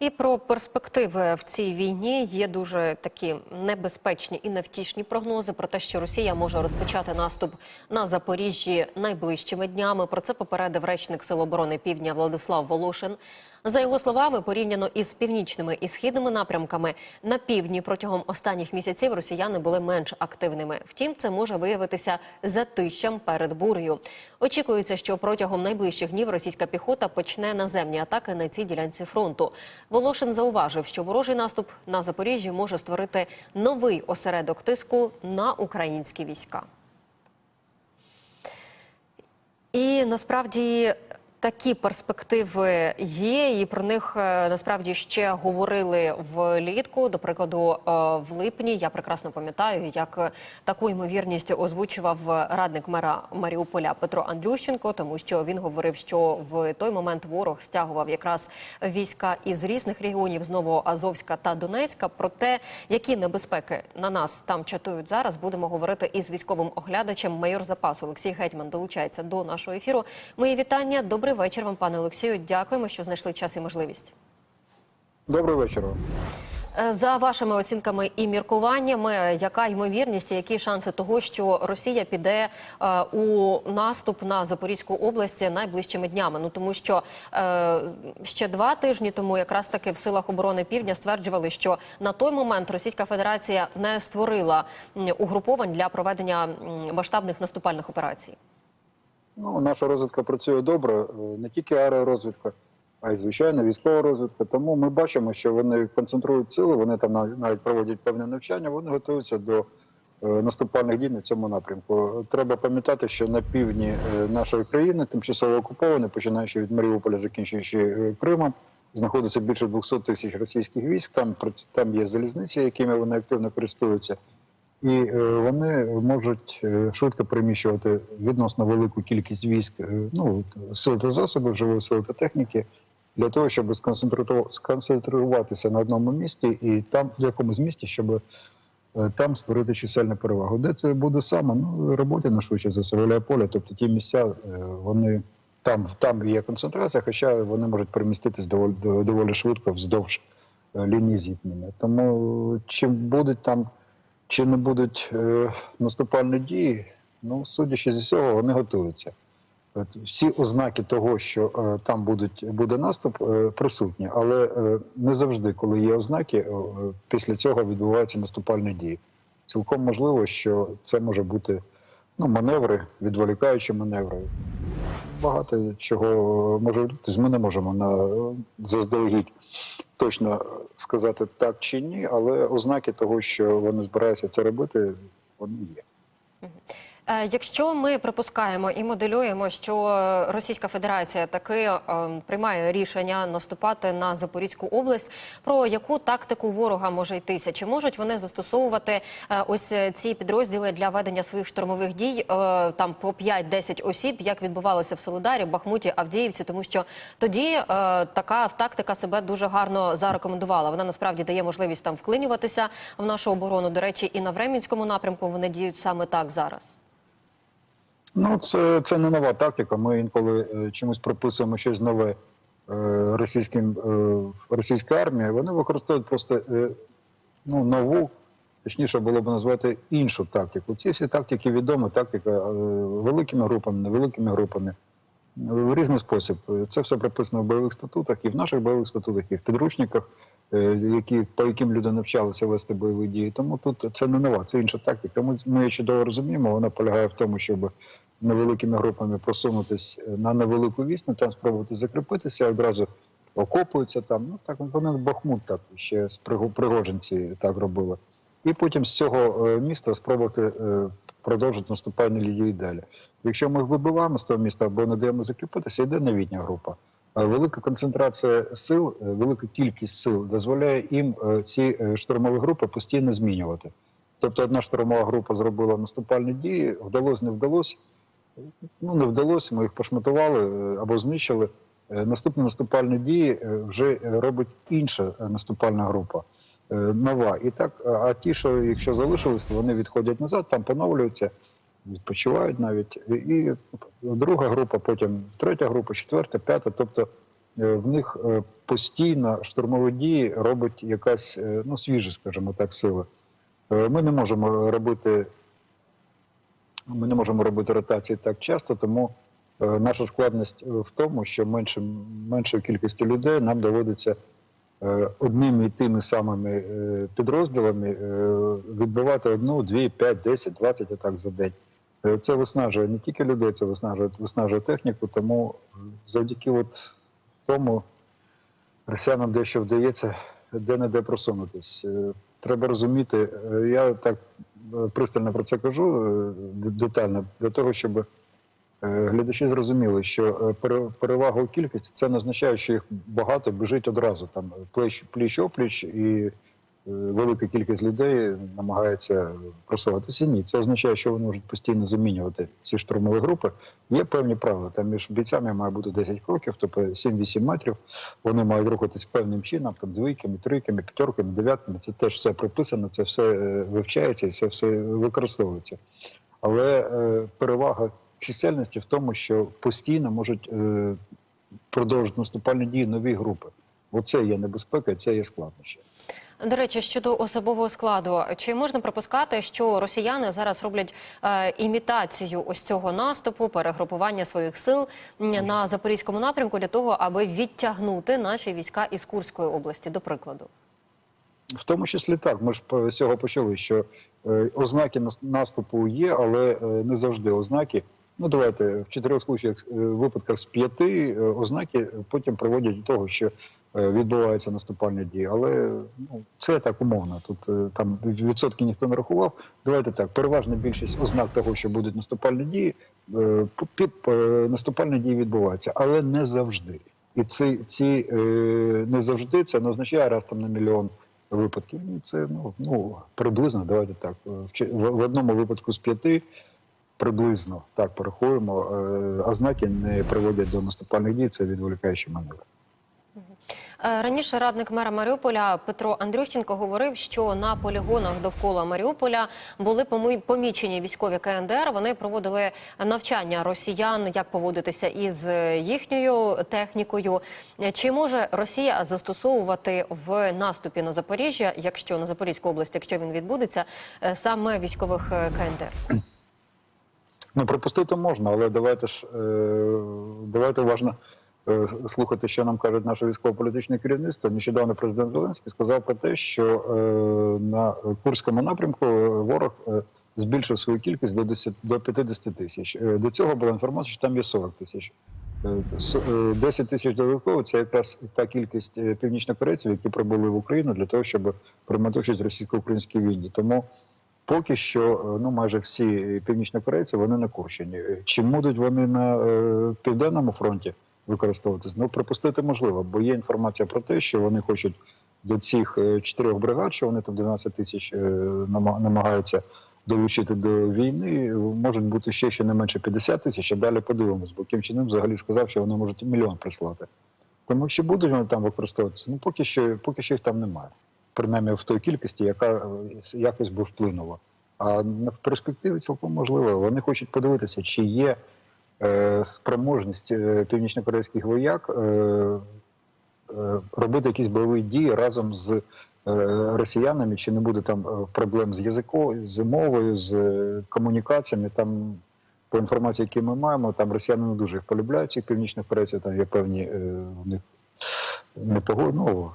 І про перспективи в цій війні є дуже такі небезпечні і невтішні прогнози про те, що Росія може розпочати наступ на Запоріжжі найближчими днями. Про це попередив речник Сил оборони Півдня Владислав Волошин. За його словами, порівняно із північними і східними напрямками на півдні протягом останніх місяців росіяни були менш активними. Втім, це може виявитися затищем перед бурею. Очікується, що протягом найближчих днів російська піхота почне наземні атаки на цій ділянці фронту. Волошин зауважив, що ворожий наступ на Запоріжжі може створити новий осередок тиску на українські війська. І насправді такі перспективи є, і про них е, насправді ще говорили влітку. До прикладу, е, в липні я прекрасно пам'ятаю, як е, таку ймовірність озвучував радник мера Маріуполя Петро Андрющенко, тому що він говорив, що в той момент ворог стягував якраз війська із різних регіонів з Новоазовська та Донецька. Про те, які небезпеки на нас там чатують зараз, будемо говорити із військовим оглядачем. Майор запасу Олексій Гетьман долучається до нашого ефіру. Мої вітання. Добрий вечір вам, пане Олексію. Дякуємо, що знайшли час і можливість. Добрий вечір. Е, За вашими оцінками і міркуваннями, яка ймовірність, і які шанси того, що Росія піде е, у наступ на Запорізьку область найближчими днями? Ну тому що е, ще два тижні тому, якраз таки в силах оборони Півдня стверджували, що на той момент Російська Федерація не створила угруповань для проведення масштабних наступальних операцій. Ну, наша розвідка працює добре, е, не тільки аеророзвідка, а й звичайно військова розвідка. Тому ми бачимо, що вони концентрують сили, вони там навіть проводять певне навчання, вони готуються до е, наступальних дій на цьому напрямку. Треба пам'ятати, що на півдні е, нашої країни, тимчасово окуповані, починаючи від Маріуполя, закінчуючи Кримом, знаходиться більше 200 тисяч російських військ. Там там є залізниці, якими вони активно користуються. І е, вони можуть е, швидко переміщувати відносно велику кількість військ, е, ну сил та засобів, живої сили та техніки, для того, щоб сконцентру- сконцентруватися на одному місці і там в якомусь місті, щоб там створити чисельну перевагу. Де це буде саме? Ну роботи на швидше за все поля. Тобто ті місця вони там, там є концентрація, хоча вони можуть переміститись доволі доволі швидко вздовж лінії зіткнення. Тому чи будуть там чи не будуть е, наступальні дії? Ну, судячи зі всього, вони готуються. От всі ознаки того, що е, там будуть, буде наступ, е, присутні, але е, не завжди, коли є ознаки, е, після цього відбуваються наступальні дії. Цілком можливо, що це може бути ну, маневри, відволікаючі маневри. Багато чого може бути. Ми не можемо на заздалегідь точно сказати так чи ні, але ознаки того, що вони збираються це робити, вони є. Е, Якщо ми припускаємо і моделюємо, що Російська Федерація таки е, приймає рішення наступати на Запорізьку область, про яку тактику ворога може йтися? Чи можуть вони застосовувати е, ось ці підрозділи для ведення своїх штурмових дій там по 5-10 осіб, як відбувалося в Солидарі, Бахмуті, Авдіївці? Тому що тоді така тактика себе дуже гарно зарекомендувала. Вона насправді дає можливість там вклинюватися в нашу оборону. До речі, і на Времінському напрямку вони діють саме так зараз. Ну, це, це не нова тактика. Ми інколи е, чомусь прописуємо щось нове е, російським е, російська армія. Вони використовують просто ну, нову, точніше було б назвати іншу тактику. Ці всі тактики відомі, тактика великими групами, невеликими групами. В різний спосіб. Це все прописано в бойових статутах, і в наших бойових статутах, і в підручниках, які, по яким люди навчалися вести бойові дії. Тому тут це не нова, це інша тактика. Тому ми її чудово розуміємо. Вона полягає в тому, щоб невеликими групами просунутись на невелику вісну, там спробувати закріпитися, одразу окопуються там. Ну так вони Бахмут так ще з Приго- Пригожинці так робили. І потім з цього е, міста спробувати е, продовжити наступальні лінії далі. Якщо ми вибиваємо з того міста або не даємо закріпитися, йде новітня група. А Велика концентрація сил, е, велика кількість сил дозволяє їм е, ці е, штурмові групи постійно змінювати. Тобто одна штурмова група зробила наступальні дії, вдалося, не вдалося. Ну, не вдалося, ми їх пошматували е, або знищили. Е, Наступні наступальні дії е, вже е, робить інша е, наступальна група е, нова. І так, а- ті, що якщо залишились, вони відходять назад, там поновлюються, відпочивають навіть. І- друга група, потім третя група, четверта, п'ята. Тобто е, в них е, постійно штурмові дії робить якась е, ну, свіжа, скажімо так, сила. Ми не можемо робити ми не можемо робити ротації так часто, тому наша складність в тому, що меншим, меншою кількістю людей нам доводиться одними і тими самими підрозділами відбивати одну, дві, п'ять, десять, двадцять атак за день. Е, Це виснажує не тільки людей, це виснажує, виснажує техніку, тому завдяки от тому росіянам дещо вдається де-не-де просунутись. Е, Треба розуміти, е, я так пристально про це кажу детально, для того, щоб глядачі зрозуміли, що перевага у кількості це не означає, що їх багато біжить одразу. Там плеч пліч опліч і велика кількість людей намагається просуватися. Ні, це означає, що вони можуть постійно замінювати ці штурмові групи. Є певні правила. Там між бійцями має бути 10 кроків, тобто 7-8 метрів. Вони мають рухатись певним чином, там двійками, трійками, п'ятерками, дев'ятками. Це теж все прописано, це все е, вивчається і це все використовується. Але е, перевага чисельності в тому, що постійно можуть е, продовжити наступальні дії нові групи. Оце є небезпека, це є складнощі. До речі, щодо особового складу, чи можна припускати, що росіяни зараз роблять е, імітацію ось цього наступу, перегрупування своїх сил на запорізькому напрямку для того, аби відтягнути наші війська із Курської області, до прикладу? В тому числі так. Ми ж з цього почали, що е, ознаки наступу є, але е, не завжди ознаки. Ну давайте в чотирьох случаях е, випадках з п'яти е, ознаки потім приводять до того, що е, відбуваються наступальні дії. Але ну це так умовно. Тут е, там відсотки ніхто не рахував. Давайте так. Переважна більшість ознак того, що будуть наступальні дії, е, е, наступальні дії відбуваються, але не завжди. І ці, ці е, не завжди це не означає раз там на мільйон випадків. Ні, це ну, ну приблизно, давайте так. В, в одному випадку з п'яти приблизно так порахуємо, е, ознаки не приводять до наступальних дій, це відволікаючі маневри. Е, Раніше радник мера Маріуполя Петро Андрющенко говорив, що на полігонах довкола Маріуполя були помі- помічені військові КНДР. Вони проводили навчання росіян, як поводитися із е, їхньою технікою. Чи може Росія застосовувати в наступі на Запоріжжя, якщо на Запорізьку область, якщо він відбудеться, саме військових КНДР? Ну, припустити можна, але давайте ж е, давайте уважно е, слухати, що нам кажуть наше військово-політичне керівництво. Нещодавно президент Зеленський сказав про те, що е, на Курському напрямку ворог збільшив свою кількість до 10, до 50 тисяч. До цього була інформація, що там є 40 тисяч. Е, е, 10 тисяч додатково це якраз та кількість північнокорейців, які прибули в Україну для того, щоб приймати участь в російсько-українській війні. Тому Поки що, е, ну майже всі північнокорейці вони на Курщині. Е, Чи будуть вони на е, південному фронті використовуватись? Ну припустити можливо, бо є інформація про те, що вони хочуть до цих е, чотирьох бригад, що вони там 12 тисяч е, намагаються долучити до війни. Можуть бути ще не менше 50 тисяч. А далі подивимось, бо Ким Чен взагалі сказав, що вони можуть мільйон прислати. Тому що будуть вони там використовуватися? Ну поки що, поки що їх там немає принаймні в той кількості, яка е, якось би вплинула. А в перспективі цілком можливо. Вони хочуть подивитися, чи є е, спроможність е, північнокорейських вояк е, е, робити якісь бойові дії разом з е, росіянами, чи не буде там е, проблем з язиком, з мовою, з комунікаціями. Там по інформації, які ми маємо, там росіяни не дуже їх полюбляють, цих північних корейців, там є певні е, в них непогоди. Ну,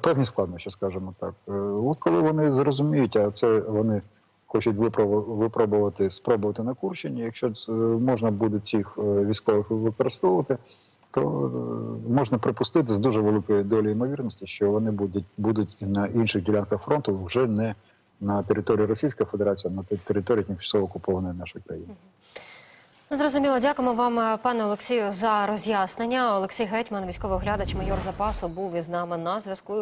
певні складнощі, скажімо так. Е, От коли вони зрозуміють, а це вони хочуть випробу- випробувати, спробувати на Курщині, якщо е, можна буде цих е, військових використовувати, то можна припустити з дуже великою долею ймовірності, що вони будуть, будуть на інших ділянках фронту вже не на території Російської Федерації, а на те- території тимчасово окупованої нашої країни. Зрозуміло, дякуємо вам, е, пане Олексію, за роз'яснення. Олексій Гетьман, військовий оглядач, майор запасу, був із нами на зв'язку.